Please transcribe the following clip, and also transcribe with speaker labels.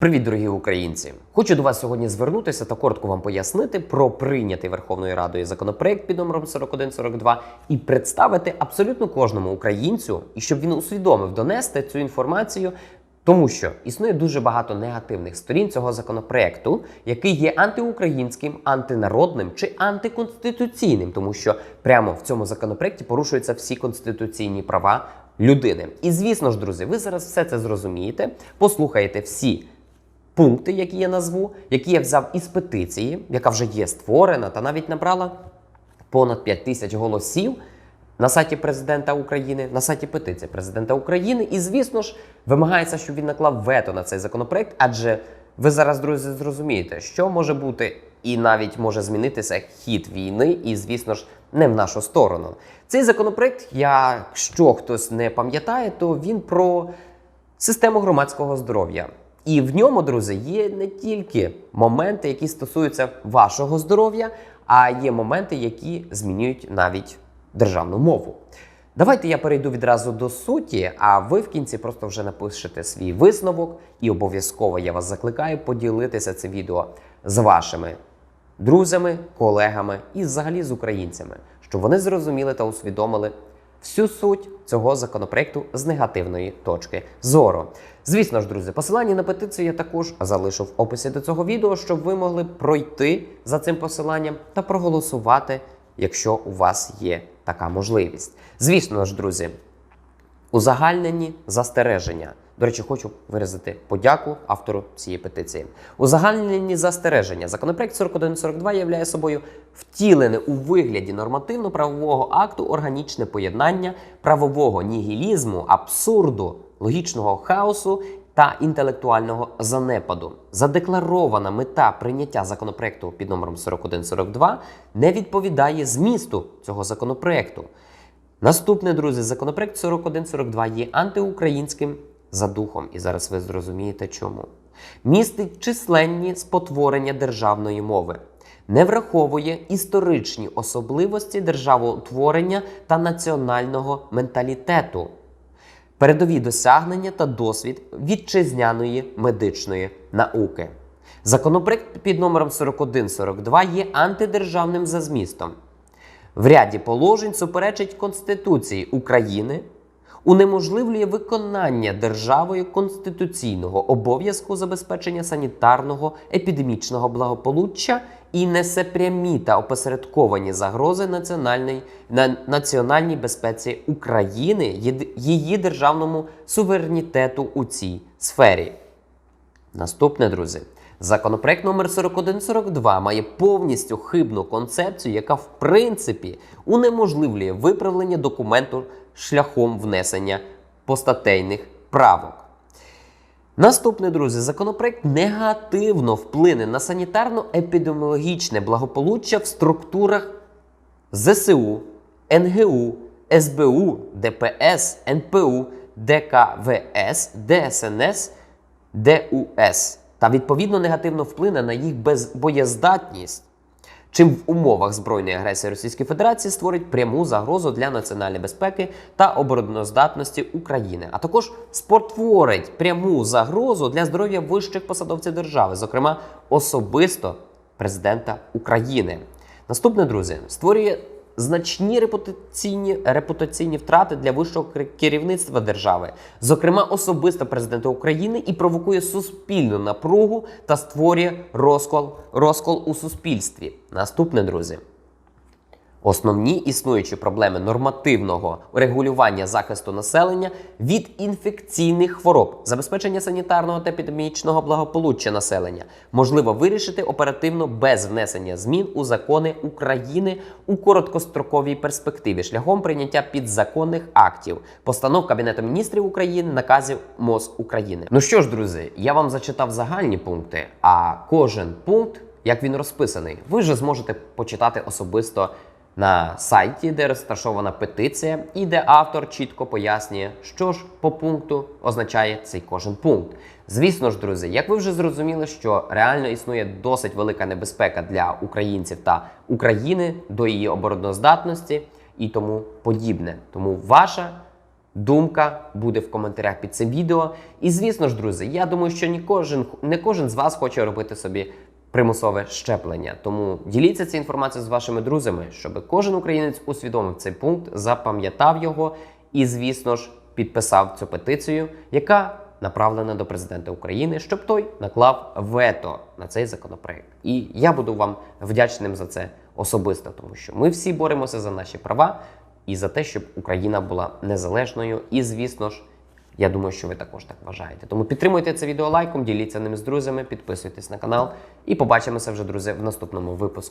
Speaker 1: Привіт, дорогі українці! Хочу до вас сьогодні звернутися та коротко вам пояснити про прийнятий Верховною Радою законопроект під номером 4142 і представити абсолютно кожному українцю, і щоб він усвідомив донести цю інформацію. Тому що існує дуже багато негативних сторін цього законопроекту, який є антиукраїнським, антинародним чи антиконституційним, тому що прямо в цьому законопроекті порушуються всі конституційні права людини. І звісно ж, друзі, ви зараз все це зрозумієте, послухаєте всі пункти, які я назву, які я взяв із петиції, яка вже є створена та навіть набрала понад 5 тисяч голосів на сайті президента України, на сайті петиції президента України. І, звісно ж, вимагається, щоб він наклав вето на цей законопроект, адже ви зараз, друзі, зрозумієте, що може бути і навіть може змінитися хід війни, і, звісно ж, не в нашу сторону. Цей законопроект, якщо хтось не пам'ятає, то він про систему громадського здоров'я. І в ньому, друзі, є не тільки моменти, які стосуються вашого здоров'я, а є моменти, які змінюють навіть державну мову. Давайте я перейду відразу до суті, а ви в кінці просто вже напишете свій висновок, і обов'язково я вас закликаю поділитися цим відео з вашими друзями, колегами і взагалі з українцями, щоб вони зрозуміли та усвідомили всю суть цього законопроекту з негативної точки зору. Звісно ж, друзі, посилання на петицію я також залишу в описі до цього відео, щоб ви могли пройти за цим посиланням та проголосувати, якщо у вас є така можливість. Звісно ж, друзі, Узагальнені застереження. До речі, хочу виразити подяку автору цієї петиції. Узагальнені застереження. Законопроект 4142 являє собою втілене у вигляді нормативно-правового акту органічне поєднання правового нігілізму, абсурду, логічного хаосу та інтелектуального занепаду. Задекларована мета прийняття законопроекту під номером 4142 не відповідає змісту цього законопроекту. Наступне, друзі, законопроект 4142 є антиукраїнським за духом, і зараз ви зрозумієте чому. Містить численні спотворення державної мови, не враховує історичні особливості державоутворення та національного менталітету, передові досягнення та досвід вітчизняної медичної науки. Законопроект під номером 4142 є антидержавним за змістом в ряді положень суперечить Конституції України, унеможливлює виконання державою конституційного обов'язку забезпечення санітарного епідемічного благополуччя і несе прямі та опосередковані загрози національній, на, національній безпеці України, її державному суверенітету у цій сфері. Наступне, друзі. Законопроект номер 4142 має повністю хибну концепцію, яка в принципі унеможливлює виправлення документу шляхом внесення постатейних правок. Наступне, друзі, законопроект негативно вплине на санітарно-епідеміологічне благополуччя в структурах ЗСУ, НГУ, СБУ, ДПС, НПУ, ДКВС, ДСНС, ДУС та відповідно негативно вплине на їх безбоєздатність, чим в умовах збройної агресії Російської Федерації створить пряму загрозу для національної безпеки та обороноздатності України, а також спотворить пряму загрозу для здоров'я вищих посадовців держави, зокрема особисто президента України. Наступне, друзі, створює значні репутаційні, репутаційні втрати для вищого кер- керівництва держави, зокрема особисто президента України, і провокує суспільну напругу та створює розкол, розкол у суспільстві. Наступне, друзі. Основні існуючі проблеми нормативного регулювання захисту населення від інфекційних хвороб, забезпечення санітарного та епідемічного благополуччя населення можливо вирішити оперативно без внесення змін у закони України у короткостроковій перспективі шляхом прийняття підзаконних актів, постанов Кабінету міністрів України, наказів МОЗ України. Ну що ж, друзі, я вам зачитав загальні пункти, а кожен пункт, як він розписаний, ви вже зможете почитати особисто на сайті, де розташована петиція, і де автор чітко пояснює, що ж по пункту означає цей кожен пункт. Звісно ж, друзі, як ви вже зрозуміли, що реально існує досить велика небезпека для українців та України до її обороноздатності і тому подібне. Тому ваша Думка буде в коментарях під цим відео. І звісно ж, друзі, я думаю, що не кожен, не кожен з вас хоче робити собі примусове щеплення. Тому діліться цією інформацією з вашими друзями, щоб кожен українець усвідомив цей пункт, запам'ятав його і, звісно ж, підписав цю петицію, яка направлена до президента України, щоб той наклав вето на цей законопроект. І я буду вам вдячним за це особисто, тому що ми всі боремося за наші права і за те, щоб Україна була незалежною. І, звісно ж, я думаю, що ви також так вважаєте. Тому підтримуйте це відео лайком, діліться ним з друзями, підписуйтесь на канал і побачимося вже, друзі, в наступному випуску.